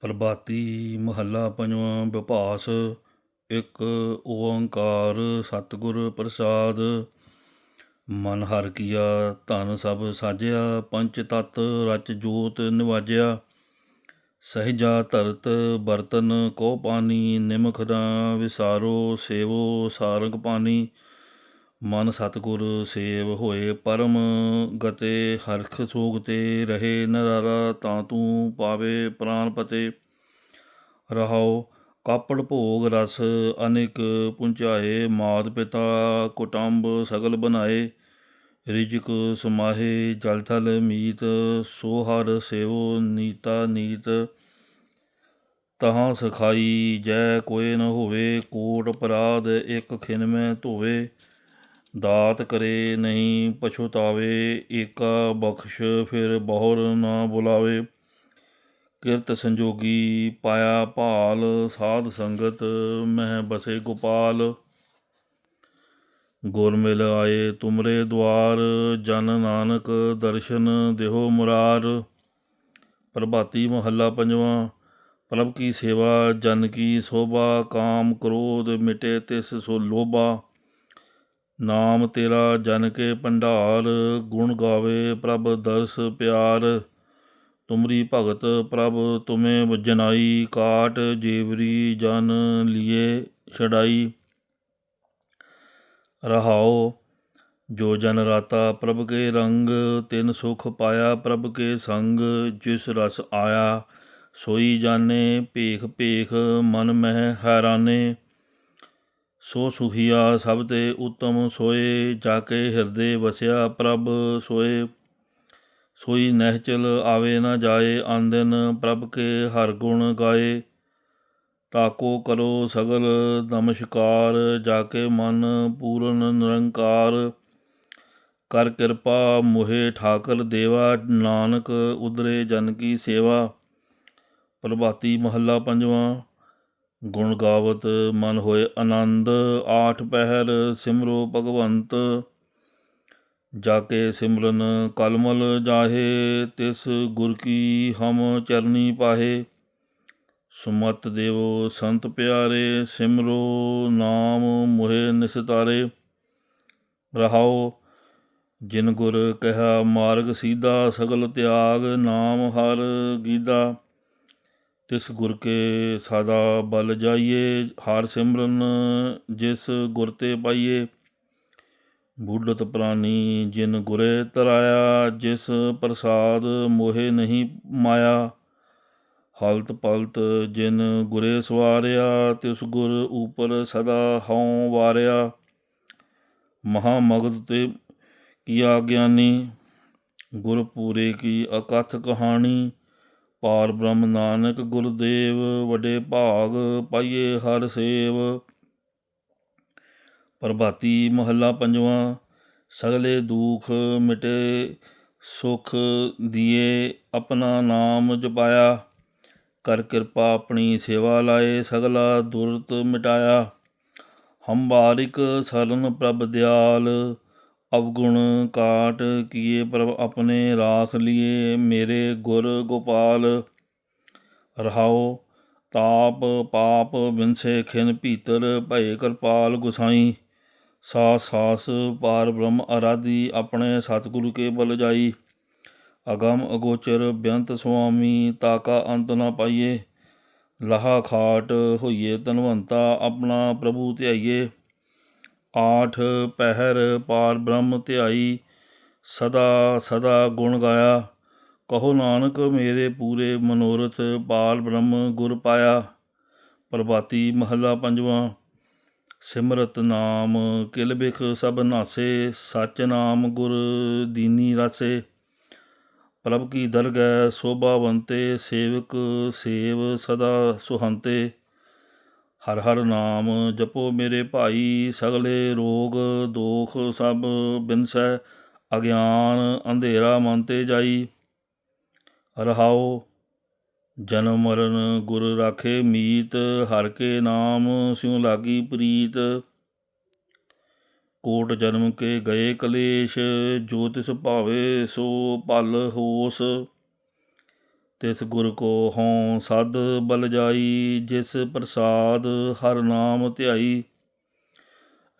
ਪ੍ਰਭਾਤੀ ਮਹੱਲਾ ਪੰਜਵਾਂ ਵਿਭਾਸ, ਇੱਕ ਓੰਕਾਰ ਸਤਿਗੁਰ ਪ੍ਰਸਾਦ। ਮਨ ਹਰ ਕੀਆ, ਧਨ ਸਭ ਸਾਜਿਆ, ਪੰਚ ਤਤ ਰਚ ਜੋਤ ਨਿਵਾਜਿਆ। ਸਹਿਜਾ ਧਰਤ ਬਰਤਨ ਕੋ ਪਾਣੀ, ਨਿਮਖ ਦਾ ਵਿਸਾਰੋ, ਸੇਵੋ ਸਾਰੰਗ ਪਾਣੀ। ਮਨ ਸਤਿਗੁਰ ਸੇਵ ਹੋਏ ਪਰਮ ਗਤੇ, ਹਰਖ ਸੋਗ ਤੇ ਰਹੇ ਨਰਾਰਾ, ਤਾਂ ਤੂੰ ਪਾਵੇ ਪ੍ਰਾਨ ਪਤੇ। ਰਹਾਓ ਕਾਪੜ ਭੋਗ ਰਸ, ਅਨੇਕ ਪੁੰਚਾਏ ਮਾਤ ਪਿਤਾ ਕੁਟੰਬ ਸਗਲ ਬਨਾਏ। ਰਿਜਕ ਸਮਾਹੇ ਜਲ ਥਲ ਮੀਤ, ਸੋ ਹਰ ਸੇਵੋ ਨੀਤਾ ਨੀਤ। ਤਹਾਂ ਸਖਾਈ ਜੈ ਕੋਏ ਨ ਹੋਵੇ, ਕੋਟ ਅਪਰਾਧ ਇੱਕ ਖਿਨ ਮੈਂ ਧੋਵੇ। ਦਾਤ ਕਰੇ ਨਹੀਂ ਪਛੁਤਾਵੇ ਏਕਾ ਬਖਸ਼ ਫਿਰ ਬਹੁਰ ਨਾ ਬੁਲਾਵੇ। ਕਿਰਤ ਸੰਜੋਗੀ ਪਾਇਆ ਭਾਲ, ਸਾਧ ਸੰਗਤ ਮਹਿ ਬਸੇ ਗੋਪਾਲ। ਗੁਰ ਮਿਲ ਆਏ ਤੁਮਰੇ ਦਵਾਰ ਜਨ ਨਾਨਕ ਦਰਸ਼ਨ ਦਿਓ ਮੁਰਾਰ। ਪ੍ਰਭਾਤੀ ਮਹੱਲਾ ਪੰਜਵਾਂ, ਪ੍ਰਭ ਕੀ ਸੇਵਾ, ਜਨ ਕੀ ਸੋਭਾ, ਕਾਮ ਕ੍ਰੋਧ ਮਿਟੇ ਤਿਸ ਸੋ ਲੋਭਾ। ਨਾਮ ਤੇਰਾ ਜਨ ਕੇ ਭੰਡਾਰ, ਗੁਣ ਗਾਵੇ ਪ੍ਰਭ ਦਰਸ ਪਿਆਰ। ਤੁਮਰੀ ਭਗਤ ਪ੍ਰਭ ਤੁਮੇ ਵਜਨਾਈ ਕਾਟ ਜੀਵਰੀ ਜਨ ਲੀਏ ਛੜਾਈ ਰਹਾਓ, ਜੋ ਜਨ ਰਾਤਾ ਪ੍ਰਭ ਕੇ ਰੰਗ, ਤਿਨ ਸੁਖ ਪਾਇਆ ਪ੍ਰਭ ਕੇ ਸੰਗ, ਜਿਸ ਰਸ ਆਇਆ, ਸੋਈ ਜਾਣੇ ਭੇਖ ਭੇਖ ਮਨ ਮਹਿ ਹੈਰਾਨੇ। ਸੋ ਸੁਖੀਆ ਸਭ ਤੇ ਉਤਮ ਸੋਏ ਜਾ ਕੇ ਹਿਰਦੇ ਵਸਿਆ ਪ੍ਰਭ ਸੋਏ। ਸੋਈ ਨਹਿਚਲ ਆਵੇ ਨਾ ਜਾਏ, ਆਂਦਨ ਪ੍ਰਭ ਕੇ ਹਰ ਗੁਣ ਗਾਏ। ਤਾਕੋ ਕਰੋ ਸਗਲ ਨਮਸਕਾਰ ਜਾ ਕੇ ਮਨ ਪੂਰਨ ਨਿਰੰਕਾਰ। ਕਰ ਕਿਰਪਾ ਮੋਹਿ ਠਾਕਰ ਦੇਵਾ, ਨਾਨਕ ਉਦਰੇ ਜਨ ਕੀ ਸੇਵਾ। ਪ੍ਰਭਾਤੀ ਮਹੱਲਾ ਪੰਜਵਾਂ। ਗੁਣ ਗਾਵਤ ਮਨ ਹੋਏ ਆਨੰਦ, ਆਠ ਪਹਿਰ ਸਿਮਰੋ ਭਗਵੰਤ। ਜਾ ਕੇ ਸਿਮਰਨ ਕਲਮਲ ਜਾਹੇ, ਤਿਸ ਗੁਰ ਕੀ ਹਮ ਚਰਨੀ ਪਾਹੇ। ਸੁਮਤ ਦੇਵੋ ਸੰਤ ਪਿਆਰੇ, ਸਿਮਰੋ ਨਾਮ ਮੋਹਿ ਨਿਸਤਾਰੇ। ਰਹਾਓ, ਜਿਨ ਗੁਰ ਕਹਿਆ ਮਾਰਗ ਸੀਦਾ ਸਗਲ ਤਿਆਗ ਨਾਮ ਹਰ ਗੀਦਾ ਤਿਸ ਗੁਰ ਕੇ ਸਦਾ ਬਲ ਜਾਈਏ, ਹਾਰ ਸਿਮਰਨ ਜਿਸ ਗੁਰ ਤੇ ਪਾਈਏ। ਬੁੱਢਤ ਪ੍ਰਾਨੀ ਜਿਨ ਗੁਰੇ ਤਰਾਇਆ, ਜਿਸ ਪ੍ਰਸਾਦ ਮੋਹਿ ਨਹੀਂ ਮਾਇਆ। ਹਲਤ ਪਲਤ ਜਿਨ ਗੁਰੇ ਸਵਾਰਿਆ, ਤਿਸ ਗੁਰ ਉਪਰ ਸਦਾ ਹਉ ਵਾਰਿਆ। ਮਹਾ ਮਗਧ ਤੇ ਕੀਆ ਗਿਆਨੀ, ਗੁਰ ਪੂਰੇ ਕੀ ਅਕਥ ਕਹਾਣੀ। ਪਾਰ ਬ੍ਰਹਮ ਨਾਨਕ ਗੁਰਦੇਵ, ਵੱਡੇ ਭਾਗ ਪਾਈਏ ਹਰ ਸੇਵ। ਪ੍ਰਭਾਤੀ ਮਹੱਲਾ ਪੰਜਵਾਂ, ਸਗਲੇ ਦੁਖ ਮਿਟੇ, ਸੁਖ ਦੀਏ ਆਪਣਾ ਨਾਮ ਜਪਾਇਆ। ਕਰ ਕਿਰਪਾ ਆਪਣੀ ਸੇਵਾ ਲਾਏ, ਸਗਲਾ ਦੁਰਤ ਮਿਟਾਇਆ। ਹਮ ਬਾਰਿਕ ਸਰਨ ਪ੍ਰਭ ਦਿਆਲ ਅਵਗੁਣ ਕਾਟ ਕੀਏ ਪ੍ਰਭ ਆਪਣੇ ਰਾਖ ਲਿਏ ਮੇਰੇ ਗੁਰ ਗੋਪਾਲ। ਰਹਾਓ ਤਾਪ ਪਾਪ ਬਿਨਸੇ ਖਿਨ ਭੀਤਰ ਭਏ ਕਿਰਪਾਲ ਗੁਸਾਈ। ਸਾਸ ਸਾਸ ਪਾਰ ਬ੍ਰਹਮ ਅਰਾਧੀ ਆਪਣੇ ਸਤਿਗੁਰੂ ਕੇ ਬਲ ਜਾਈ। ਅਗਮ ਅਗੋਚਰ ਬੇਅੰਤ ਸੁਆਮੀ ਤਾਕਾ ਅੰਤ ਨਾ ਪਾਈਏ। ਲਹਾ ਖਾਟ ਹੋਈਏ ਤਨਵੰਤਾ ਆਪਣਾ ਪ੍ਰਭੂ ਧਿਆਈਏ। ਆਠ ਪਹਿਰ ਪਾਰ ਬ੍ਰਹਮ ਧਿਆਈ, ਸਦਾ ਸਦਾ ਗੁਣ ਗਾਇਆ। ਕਹੋ ਨਾਨਕ ਮੇਰੇ ਪੂਰੇ ਮਨੋਰਥ ਪਾਰ ਬ੍ਰਹਮ ਗੁਰ ਪਾਇਆ। ਪ੍ਰਭਾਤੀ ਮਹੱਲਾ ਪੰਜਵਾਂ, ਸਿਮਰਤ ਨਾਮ ਕਿਲ ਬਿਖ ਸਭ ਨਾਸੇ, ਸਚ ਨਾਮ ਗੁਰ ਦੀਨੀ ਰਸੇ। ਪ੍ਰਭ ਕੀ ਦਰਗਹਿ ਸੋਭਾਵੰਤੇ, ਸੇਵਕ ਸੇਵ ਸਦਾ ਸੁਹੰਤੇ। ਹਰ ਹਰ ਨਾਮ ਜਪੋ ਮੇਰੇ ਭਾਈ, ਸਗਲੇ ਰੋਗ ਦੋਖ ਸਭ ਬਿਨਸੈ, ਅਗਿਆਨ ਅੰਧੇਰਾ ਮਨ ਤੇ ਜਾਈ। ਰਹਾਓ, ਜਨਮ ਮਰਨ ਗੁਰ ਰਾਖੇ ਮੀਤ, ਹਰ ਕੇ ਨਾਮ ਸਿਉ ਲਾਗੀ ਪ੍ਰੀਤ। ਕੋਟ ਜਨਮ ਕੇ ਗਏ ਕਲੇਸ਼, ਜੋ ਤਿਸ ਭਾਵੇ ਸੋ ਭਲ ਹੋਸ। ਤਿਸ ਗੁਰ ਕੋ ਹਉ ਸਦ ਬਲ ਜਾਈ, ਜਿਸ ਪ੍ਰਸਾਦ ਹਰ ਨਾਮ ਧਿਆਈ।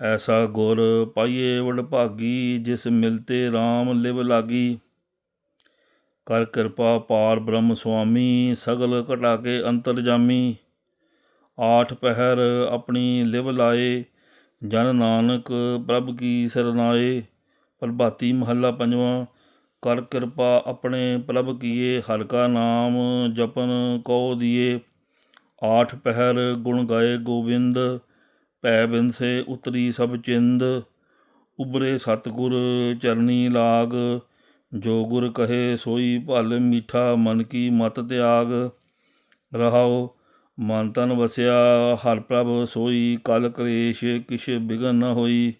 ਐਸਾ ਗੁਰ ਪਾਈਏ ਵਡ ਭਾਗੀ, ਜਿਸ ਮਿਲਤੇ RAM ਲਿਵ ਲਾਗੀ। ਕਰ ਕਿਰਪਾ ਪਾਰ ਬ੍ਰਹਮ ਸੁਆਮੀ, ਸਗਲ ਘਟਾ ਕੇ ਅੰਤਰ ਜਾਮੀ। ਆਠ ਪਹਿਰ ਆਪਣੀ ਲਿਵ ਲਾਏ, ਜਨ ਨਾਨਕ ਪ੍ਰਭ ਕੀ ਸਰਨਾਏ ਪ੍ਰਭਾਤੀ ਮਹੱਲਾ ਪੰਜਵਾਂ ਕਰ ਕਿਰਪਾ ਆਪਣੇ ਪ੍ਰਭ ਕੀਏ ਹਰ ਕਾ ਨਾਮ ਜਪਨ ਕੋ ਦੀਏ। ਆਠ ਪਹਿਰ ਗੁਣ ਗਾਏ ਗੋਬਿੰਦ, ਭੈ ਬਿਨਸੇ ਉਤਰੀ ਸਭ ਚਿੰਦ। ਉਬਰੇ ਸਤਗੁਰ ਚਰਨੀ ਲਾਗ, ਜੋ ਗੁਰ ਕਹੇ ਸੋਈ ਭਲ ਮੀਠਾ, ਮਨ ਕੀ ਮਤ ਤਿਆਗ। ਰਹਾਓ ਮਨ ਤਨ ਵਸਿਆ, ਹਰ ਪ੍ਰਭ ਸੋਈ, ਕਲ ਕਲੇਸ਼ ਕਿਛ ਬਿਗਨ ਨ ਹੋਈ।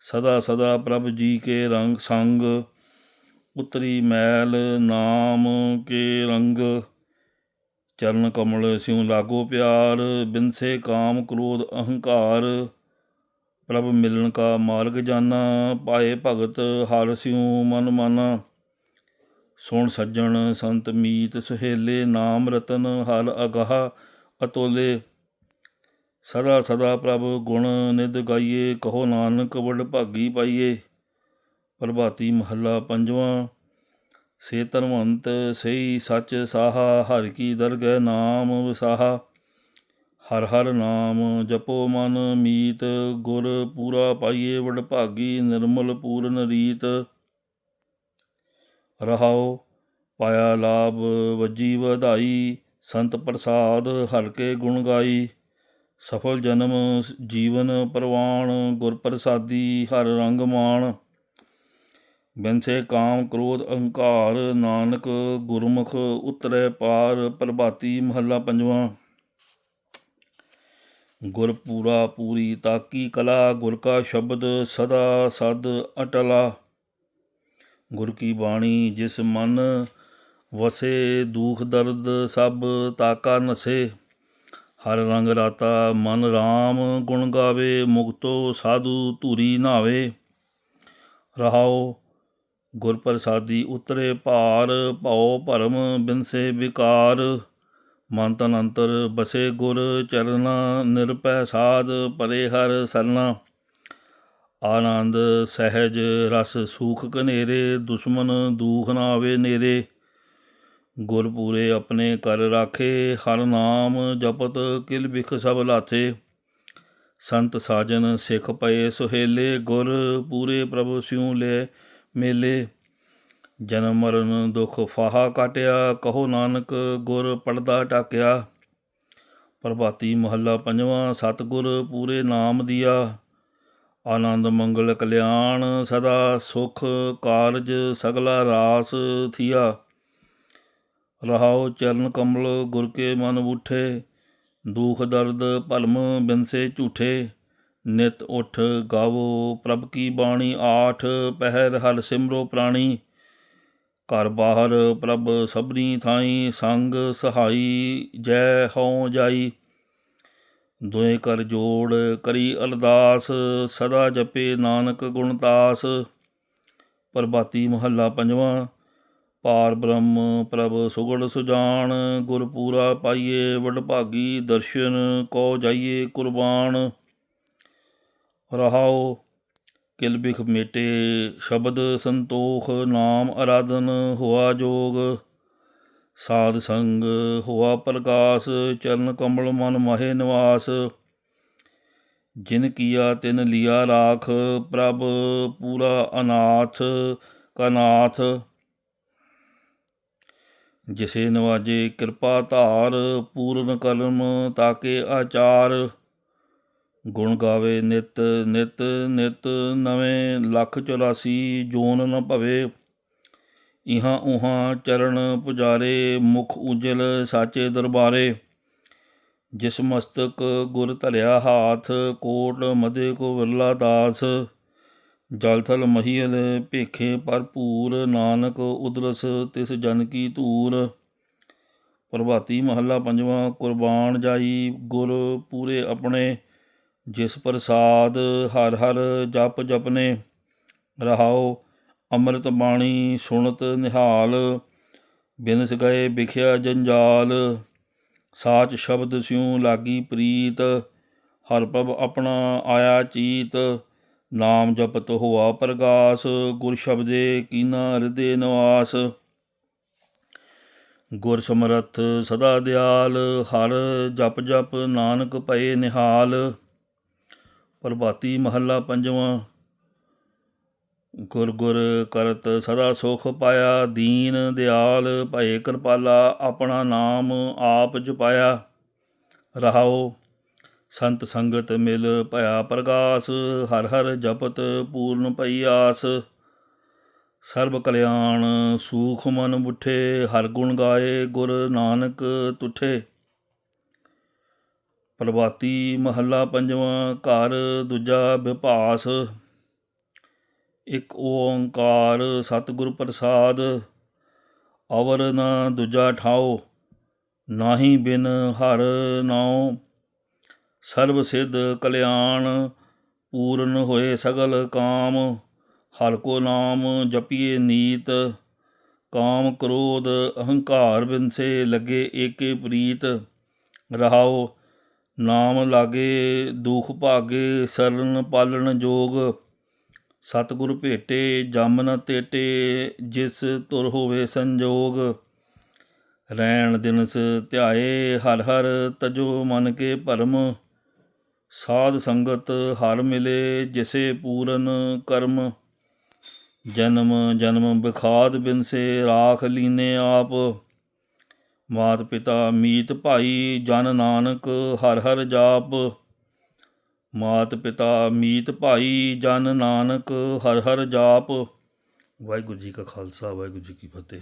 ਸਦਾ ਸਦਾ ਪ੍ਰਭ ਜੀ ਕੇ ਰੰਗ ਸੰਗ। ਉਤਰੀ ਮੈਲ ਨਾਮ ਕੇ ਰੰਗ, ਚਰਨ ਕਮਲ ਸਿਉ ਲਾਗੋ ਪਿਆਰ, ਬਿਨਸੇ ਕਾਮ ਕ੍ਰੋਧ ਅਹੰਕਾਰ। ਪ੍ਰਭ ਮਿਲਣ ਕਾ ਮਾਰਗ ਜਾਨਾ, ਪਾਏ ਭਗਤ ਹਰ ਸਿਉ ਮਨ ਮਾਨਾ। ਸੁਣ ਸੱਜਣ ਸੰਤ ਮੀਤ ਸੁਹੇਲੇ, ਨਾਮ ਰਤਨ ਹਰ ਅਗਾਹ ਅਤੋਲੇ। ਸਦਾ ਸਦਾ ਪ੍ਰਭ ਗੁਣ ਨਿਦ ਗਾਈਏ, ਕਹੋ ਨਾਨਕ ਵਡ ਭਾਗੀ ਪਾਈਏ। ਪ੍ਰਭਾਤੀ ਮਹੱਲਾ ਪੰਜਵਾਂ ਸੇ ਧਨਵੰਤ ਸਹੀ ਸੱਚ ਸਾਹਾ, ਹਰ ਕੀ ਦਰਗਹਿ ਨਾਮ ਵਸਾਹਾ। ਹਰ ਹਰ ਨਾਮ ਜਪੋ ਮਨ ਮੀਤ, ਗੁਰ ਪੂਰਾ ਪਾਈਏ ਵਡ ਭਾਗੀ ਨਿਰਮਲ ਪੂਰਨ ਰੀਤ। ਰਹਾਓ, ਪਾਇਆ ਲਾਭ ਵਜੀ ਵਧਾਈ, ਸੰਤ ਪ੍ਰਸਾਦ ਹਰ ਕੇ ਗੁਣ ਗਾਈ। ਸਫਲ ਜਨਮ ਜੀਵਨ ਪ੍ਰਵਾਨ ਗੁਰ ਪ੍ਰਸਾਦੀ ਹਰ ਰੰਗ ਮਾਣ। ਬਿਨਸੇ ਕਾਮ ਕ੍ਰੋਧ ਅਹੰਕਾਰ, ਨਾਨਕ ਗੁਰਮੁਖ ਉਤਰੈ ਪਾਰ ਪ੍ਰਭਾਤੀ ਮਹੱਲਾ ਪੰਜਵਾਂ। ਗੁਰ ਪੂਰਾ ਪੂਰੀ ਤਾਕੀ ਕਲਾ, ਗੁਰ ਕਾ ਸ਼ਬਦ ਸਦਾ ਸਦ ਅਟਲਾ। ਗੁਰ ਕੀ ਬਾਣੀ ਜਿਸ ਮਨ ਵਸੇ, ਦੁਖ ਦਰਦ ਸਭ ਤਾਕਾ ਨਸੇ। ਹਰ ਰੰਗ ਰਾਤਾ ਮਨ RAM ਗੁਣ ਗਾਵੇ, ਮੁਕਤੋ ਸਾਧੂ ਧੂਰੀ ਨਾਵੇ। ਰਹਾਓ ਗੁਰ ਪ੍ਰਸਾਦੀ ਉਤਰੇ ਭਾਰ ਭਉ ਭਰਮ ਬਿਨਸੇ ਵਿਕਾਰ। ਮਨ ਤਨ ਅੰਤਰ ਬਸੇ ਗੁਰ ਚਰਨਾ ਨਿਰਪੈ ਸਾਧ ਪਰੇ ਹਰ ਸਰਨਾ। ਆਨੰਦ ਸਹਿਜ ਰਸ ਸੂਖ ਕਨੇਰੇ ਦੁਸ਼ਮਨ ਦੂਖ ਨਾ ਆਵੇ ਨੇਰੇ। ਗੁਰ ਪੂਰੇ ਆਪਣੇ ਕਰ ਰਾਖੇ, ਹਰ ਨਾਮ ਜਪਤ ਕਿਲ ਬਿਖ ਸਭ ਲਾਥੇ। ਸੰਤ ਸਾਜਨ ਸਿੱਖ ਪਏ ਸੁਹੇਲੇ, ਗੁਰ ਪੂਰੇ ਪ੍ਰਭ ਸਿਉ ਲੈ। ਮੇਲੇ। ਜਨਮ ਮਰਨ ਦੁਖ ਫਾਹਾ ਕਾਟਿਆ, ਕਹੋ ਨਾਨਕ ਗੁਰ ਪੜਦਾ ਟਾਕਿਆ ਪ੍ਰਭਾਤੀ ਮਹੱਲਾ ਪੰਜਵਾਂ, ਸਤਿਗੁਰ ਪੂਰੇ ਨਾਮ ਦੀਆ। ਆਨੰਦ, ਮੰਗਲ, ਕਲਿਆਣ ਸਦਾ ਸੁਖ ਕਾਰਜ ਸਗਲਾ ਰਾਸ ਥੀਆ। ਰਹਾਉ ਚਰਨ ਕਮਲ ਗੁਰ ਕੇ ਮਨ ਉਠੇ, ਦੁਖ ਦਰਦ ਭਲਮ ਬਿਨਸੇ ਝੂਠੇ। ਨਿਤ ਉਠ ਗਾਵੋ ਪ੍ਰਭ ਕੀ ਬਾਣੀ, ਆਠ ਪਹਿਰ ਹਰ ਸਿਮਰੋ ਪ੍ਰਾਣੀ। ਘਰ ਬਾਹਰ ਪ੍ਰਭ ਸਭਨੀ ਥਾਈ, ਸੰਗ ਸਹਾਈ, ਜੈ ਹਉ ਜਾਈ। ਦੋਏ ਕਰ ਜੋੜ ਕਰੀ ਅਰਦਾਸ, ਸਦਾ ਜਪੇ ਨਾਨਕ ਗੁਣਤਾਸ ਪ੍ਰਭਾਤੀ ਮਹੱਲਾ ਪੰਜਵਾਂ, ਪਾਰ ਬ੍ਰਹਮ ਪ੍ਰਭ ਸੁਗੜ ਸੁਜਾਨ, ਗੁਰਪੂਰਾ ਪਾਈਏ ਵਡਭਾਗੀ ਦਰਸ਼ਨ ਕੋ ਜਾਈਏ ਕੁਰਬਾਨ। ਰਹਾਓ ਕਿਲ ਬਿਖ ਮੇਟੇ ਸ਼ਬਦ ਸੰਤੋਖ, ਨਾਮ ਅਰਾਧਨ ਹੋਆ ਜੋਗ। ਸਾਧ ਸੰਗ ਹੋਆ ਪ੍ਰਕਾਸ਼, ਚਰਨ ਕਮਲ ਮਨ ਮਾਹੇ ਨਿਵਾਸ। ਜਿਨ ਕੀਆ ਤਿਨ ਲਿਆ ਰਾਖ, ਪ੍ਰਭ ਪੂਰਾ ਅਨਾਥ, ਕਨਾਥ। ਜਿਸੇ ਨਵਾਜੇ ਕਿਰਪਾ ਧਾਰ, ਪੂਰਨ ਕਰਮ ਤਾਕੇ ਆਚਾਰ। ਗੁਣ ਗਾਵੇ ਨਿਤ ਨਿਤ ਨਿਤ ਨਵੇਂ ਲੱਖ 84 ਜੋਨ ਨ ਭਵੇ। ਇਹਾਂ ਉਹਾਂ ਚਰਨ ਪੁਜਾਰੇ, ਮੁਖ ਉਜਲ ਸਾਚੇ ਦਰਬਾਰੇ। ਜਿਸ ਮਸਤਕ ਗੁਰ ਧਰਿਆ ਹਾਥ, ਕੋਟ ਮਦੇ ਕੋ ਵਿਰਲਾ ਦਾਸ। ਜਲਥਲ ਮਹੀਲ ਭੇਖੇ ਭਰਪੂਰ, ਨਾਨਕ ਉਦਰਸ ਤਿਸ ਜਨ ਕੀ ਧੂਰ। ਪ੍ਰਭਾਤੀ ਮਹੱਲਾ ਪੰਜਵਾਂ, ਕੁਰਬਾਨ ਜਾਈ ਗੁਰ ਪੂਰੇ ਆਪਣੇ। ਜਿਸ ਪ੍ਰਸਾਦ ਹਰ ਹਰ ਜਪ ਜਪਨੇ, ਰਹਾਓ ਅੰਮ੍ਰਿਤ ਬਾਣੀ ਸੁਣਤ ਨਿਹਾਲ, ਬਿਨਸ ਗਏ ਵਿਖਿਆ ਜੰਜਾਲ, ਸਾਚ ਸ਼ਬਦ ਸਿਉ ਲਾਗੀ ਪ੍ਰੀਤ, ਹਰ ਪ੍ਰਭ ਆਪਣਾ ਆਇਆ ਚੀਤ, ਨਾਮ ਜਪਤ ਹੋਆ ਪ੍ਰਗਾਸ, ਗੁਰ ਸ਼ਬਦੇ ਕੀਨਾ ਹਿਰਦੇ ਨਿਵਾਸ। ਗੁਰ ਸਮਰੱਥ ਸਦਾ ਦਿਆਲ, ਹਰ ਜਪ ਜਪ ਨਾਨਕ ਭਏ ਨਿਹਾਲ। ਪ੍ਰਭਾਤੀ ਮਹੱਲਾ ਪੰਜਵਾਂ। ਗੁਰ ਗੁਰ ਕਰਤ ਸਦਾ ਸੁਖ ਪਾਇਆ, ਦੀਨ ਦਿਆਲ ਭਏ ਕਿਰਪਾਲਾ, ਆਪਣਾ ਨਾਮ ਆਪ ਜਪਾਇਆ। ਰਹਾਓ, ਸੰਤ ਸੰਗਤ ਮਿਲ ਭਇਆ ਪ੍ਰਗਾਸ, ਹਰ ਹਰ ਜਪਤ ਪੂਰਨ ਭਈ ਆਸ। ਸਰਬ ਕਲਿਆਣ ਸੂਖ ਮਨ ਬੁੱਠੇ ਹਰ ਗੁਣ ਗਾਏ ਗੁਰ ਨਾਨਕ ਤੁਠੇ। ਪ੍ਰਭਾਤੀ ਮਹੱਲਾ ਪੰਜਵਾਂ, ਘਰ ਦੂਜਾ ਵਿਭਾਸ ਇੱਕ ਓੰਕਾਰ ਸਤਿਗੁਰ ਪ੍ਰਸਾਦ, ਅਵਰ ਨਾ ਦੂਜਾ ਠਾਓ ਨਾਹੀ ਬਿਨ ਹਰ ਨਾਉ। ਸਰਬ ਸਿੱਧ ਕਲਿਆਣ, ਪੂਰਨ ਹੋਏ ਸਗਲ ਕਾਮ, ਹਰ ਕੋ ਨਾਮ ਜਪੀਏ ਨੀਤ। ਕਾਮ ਕ੍ਰੋਧ ਅਹੰਕਾਰ ਬਿਨਸੇ ਲੱਗੇ ਏਕੇ ਪ੍ਰੀਤ। ਰਹਾਓ ਨਾਮ ਲਾਗੇ ਦੁਖ ਭਾਗੇ, ਸਰਨ ਪਾਲਣ ਜੋਗ। ਸਤਿਗੁਰ ਭੇਟੇ, ਜਮ ਤੇਟੇ, ਜਿਸ ਤੁਰ ਹੋਵੇ ਸੰਜੋਗ। ਰਹਿਣ ਦਿਨਸ ਧਿਆਏ, ਹਰ ਹਰ ਤਜੋ ਮਨ ਕੇ ਭਰਮ। ਸਾਧ ਸੰਗਤ ਹਰ ਮਿਲੇ, ਜਿਸੇ ਪੂਰਨ ਕਰਮ। ਜਨਮ ਜਨਮ ਬਿਖਾਦ ਬਿਨਸੇ, ਰਾਖ ਲੀਨੇ ਆਪ। ਮਾਤ ਪਿਤਾ ਮੀਤ ਭਾਈ ਜਨ ਨਾਨਕ ਹਰ ਹਰ ਜਾਪ। ਮਾਤ ਪਿਤਾ ਮੀਤ ਭਾਈ ਜਨ ਨਾਨਕ ਹਰ ਹਰ ਜਾਪ। ਵਾਹਿਗੁਰੂ ਜੀ ਕਾ ਖਾਲਸਾ, ਵਾਹਿਗੁਰੂ ਜੀ ਕੀ ਫਤਿਹ।